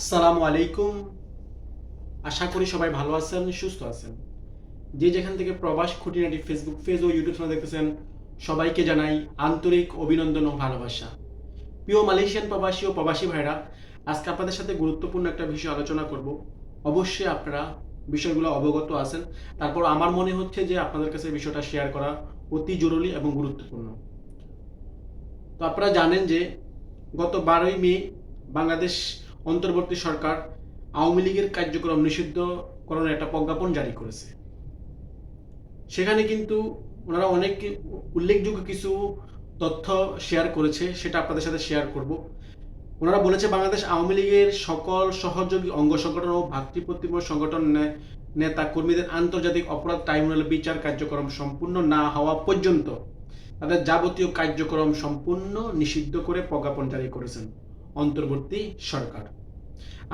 আসসালামু আলাইকুম। আশা করি সবাই ভালো আছেন, সুস্থ আছেন। যে যেখান থেকে প্রবাস খুঁটিনাটি ফেসবুক পেজ ও ইউটিউব চ্যানেল দেখতেছেন, সবাইকে জানাই আন্তরিক অভিনন্দন ও ভালোবাসা। প্রিয় মালয়েশিয়ান প্রবাসী ও প্রবাসী ভাইরা, আজকে আপনাদের সাথে গুরুত্বপূর্ণ একটা বিষয় আলোচনা করব। অবশ্যই আপনারা বিষয়গুলো অবগত আছেন। তারপর আমার মনে হচ্ছে যে আপনাদের কাছে বিষয়টা শেয়ার করা অতি জরুরি এবং গুরুত্বপূর্ণ। তো আপনারা জানেন যে গত বারোই মে বাংলাদেশ অন্তর্বর্তী সরকার আওয়ামী লীগের কার্যক্রম নিষিদ্ধকরণের একটা প্রজ্ঞাপন জারি করেছে। সেখানে কিন্তু ওনারা অনেক উল্লেখযোগ্য কিছু তথ্য শেয়ার করেছে, সেটা আপনাদের সাথে শেয়ার করব। ওনারা বলেছে, বাংলাদেশ আওয়ামী লীগের সকল সহযোগী অঙ্গ সংগঠন ও ভাতৃপ্রতিম সংগঠন নেতা কর্মীদের আন্তর্জাতিক অপরাধ ট্রাইব্যুনাল বিচার কার্যক্রম সম্পূর্ণ না হওয়া পর্যন্ত তাদের যাবতীয় কার্যক্রম সম্পূর্ণ নিষিদ্ধ করে প্রজ্ঞাপন জারি করেছেন অন্তর্বর্তী সরকার।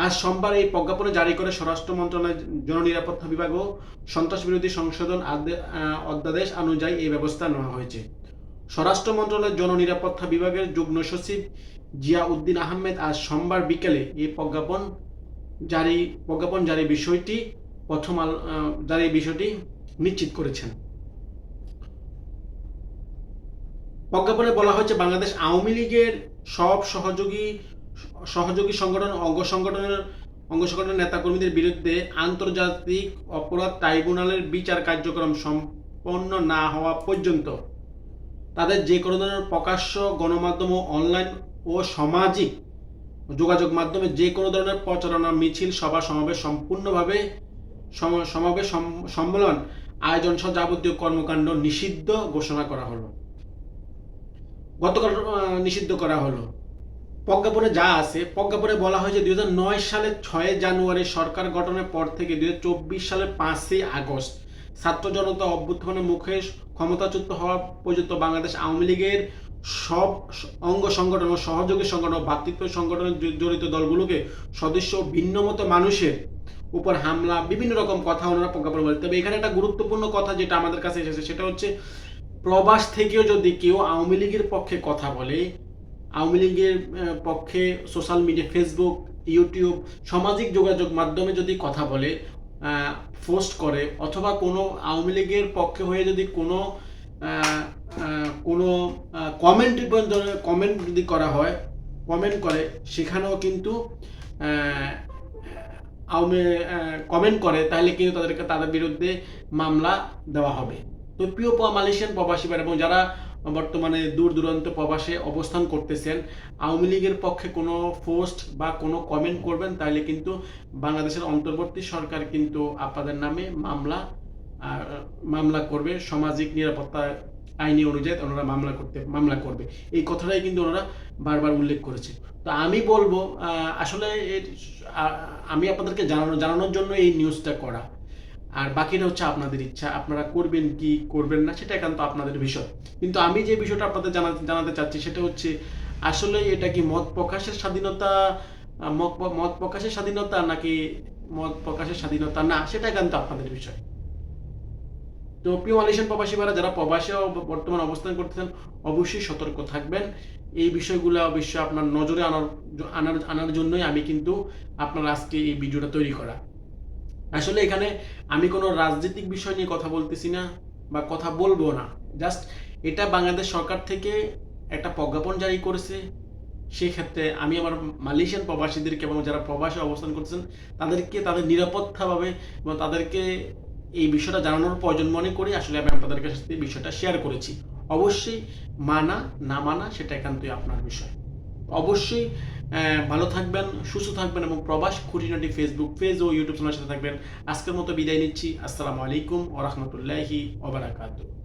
আজ সোমবার এই প্রজ্ঞাপনে জারি করে স্বরাষ্ট্র মন্ত্রণালয়, জননিরাপত্তা বিভাগ ও সন্ত্রাস বিরোধী সংশোধন অধ্যাদেশ অনুযায়ী এই ব্যবস্থা নেওয়া হয়েছে। স্বরাষ্ট্র মন্ত্রণালয়ের জননিরাপত্তা বিভাগের যুগ্ম সচিব জিয়া উদ্দিন আহমেদ আজ সোমবার বিকেলে এই প্রজ্ঞাপন জারি প্রজ্ঞাপন জারি বিষয়টি প্রথম আলো জারি বিষয়টি নিশ্চিত করেছেন। প্রজ্ঞাপনে বলা হয়েছে, বাংলাদেশ আওয়ামী লীগের সব সহযোগী সহযোগী সংগঠন, অঙ্গ সংগঠনের অঙ্গ সংগঠনের নেতাকর্মীদের বিরুদ্ধে আন্তর্জাতিক অপরাধ ট্রাইব্যুনালের বিচার কার্যক্রম সম্পন্ন না হওয়া পর্যন্ত তাদের যে কোনো ধরনের প্রকাশ্য গণমাধ্যম ও অনলাইন ও সামাজিক যোগাযোগ মাধ্যমে যে কোনো ধরনের প্রচারণা, মিছিল, সভা, সমাবেশ সম্পূর্ণভাবে সম- সমাবেশ সম্মেলন, আয়োজন সহ যাবতীয় কর্মকাণ্ড নিষিদ্ধ ঘোষণা করা হলো। গতকাল নিষিদ্ধ করা হলো। প্রজ্ঞাপনে যা আছে, প্রজ্ঞাপনে বলা হয়েছে দুই সালের ছয় জানুয়ারি সরকার গঠনের পর থেকে দুই হাজার চব্বিশ সালের পাঁচই আগস্ট ছাত্র জনতা অভ্যুত্থানের মুখে ক্ষমতাচ্যুত হওয়া পর্যন্ত বাংলাদেশ আওয়ামী লীগের সব অঙ্গ সংগঠন ও সহযোগী সংগঠন ও ভাতৃত্ব সংগঠনের জড়িত দলগুলোকে সদস্য ভিন্নমত মানুষের উপর হামলা, বিভিন্ন রকম কথা ওনারা প্রজ্ঞাপন বলে তবে এখানে একটা গুরুত্বপূর্ণ কথা যেটা আমাদের কাছে এসেছে, সেটা হচ্ছে প্রবাস থেকেও যদি কেউ আওয়ামী লীগের পক্ষে কথা বলে আওয়ামী লীগের পক্ষে সোশ্যাল মিডিয়া ফেসবুক ইউটিউব সামাজিক যোগাযোগ মাধ্যমে যদি কথা বলে পোস্ট করে অথবা কোনো আওয়ামী লীগের পক্ষে হয়ে যদি কোনো কোনো কমেন্ট কমেন্ট যদি করা হয় কমেন্ট করে, সেখানেও কিন্তু কমেন্ট করে, তাহলে কিন্তু তাদেরকে তাদের বিরুদ্ধে মামলা দেওয়া হবে। তো প্রিয় মালয়েশিয়ান প্রবাসী এবং যারা বর্তমানে দূর দূরান্ত প্রবাসে অবস্থান করতেছেন। আওয়ামী লীগের পক্ষে কোনো পোস্ট বা কোনো কমেন্ট করবেন তাহলে কিন্তু বাংলাদেশের অন্তর্বর্তী সরকার কিন্তু আপনাদের নামে মামলা মামলা করবে। সামাজিক নিরাপত্তা আইনি অনুযায়ী ওনারা মামলা করতে, মামলা করবে। এই কথাটাই কিন্তু ওনারা বারবার উল্লেখ করেছে। তো আমি বলব আসলে আমি আপনাদেরকে জানানো, জানানোর জন্য এই নিউজটা করা। আর বাকিটা হচ্ছে আপনাদের ইচ্ছা। আপনারা করবেন কি করবেন না, সেটা একান্ত আপনাদের বিষয়। কিন্তু আমি যে বিষয়টা আপনাদের জানাতে জানাতে চাচ্ছি, সেটা হচ্ছে, আসলে এটা কি মত প্রকাশের স্বাধীনতা, মত প্রকাশের স্বাধীনতা নাকি মত প্রকাশের স্বাধীনতা? না, সেটা একান্ত আপনাদের বিষয়। তো প্রিয় মালয়েশিয়ান প্রবাসী ভাইরা, যারা প্রবাসে বর্তমান অবস্থান করতেছেন, অবশ্যই সতর্ক থাকবেন। এই বিষয়গুলো অবশ্যই আপনার নজরে আনার আনার আনার জন্যই আমি কিন্তু আপনার আজকে এই ভিডিওটা তৈরি করা। আসলে এখানে আমি কোনো রাজনৈতিক বিষয় নিয়ে কথা বলতেছি না বা কথা বলব না। জাস্ট এটা বাংলাদেশ সরকার থেকে একটা প্রজ্ঞাপন জারি করেছে। সেই ক্ষেত্রে আমি আমার মালয়েশিয়ান প্রবাসীদেরকে এবং যারা প্রবাসে অবস্থান করছেন তাদেরকে তাদের নিরাপত্তাভাবে এবং তাদেরকে এই বিষয়টা জানানোর প্রয়োজন মনে করি আসলে আমি আপনাদের কাছে বিষয়টা শেয়ার করেছি। অবশ্যই মানা, না মানা, সেটা একান্তই আপনার বিষয়। অবশ্যই ভালো থাকবেন, সুস্থ থাকবেন এবং প্রবাস খুঁটিনাটি ফেসবুক পেজ ও ইউটিউব চ্যানেলের সাথে থাকবেন। আজকের মতো বিদায় নিচ্ছি। আসসালামু আলাইকুম ওরহমতুল্লাহি ওবারাকাতুহ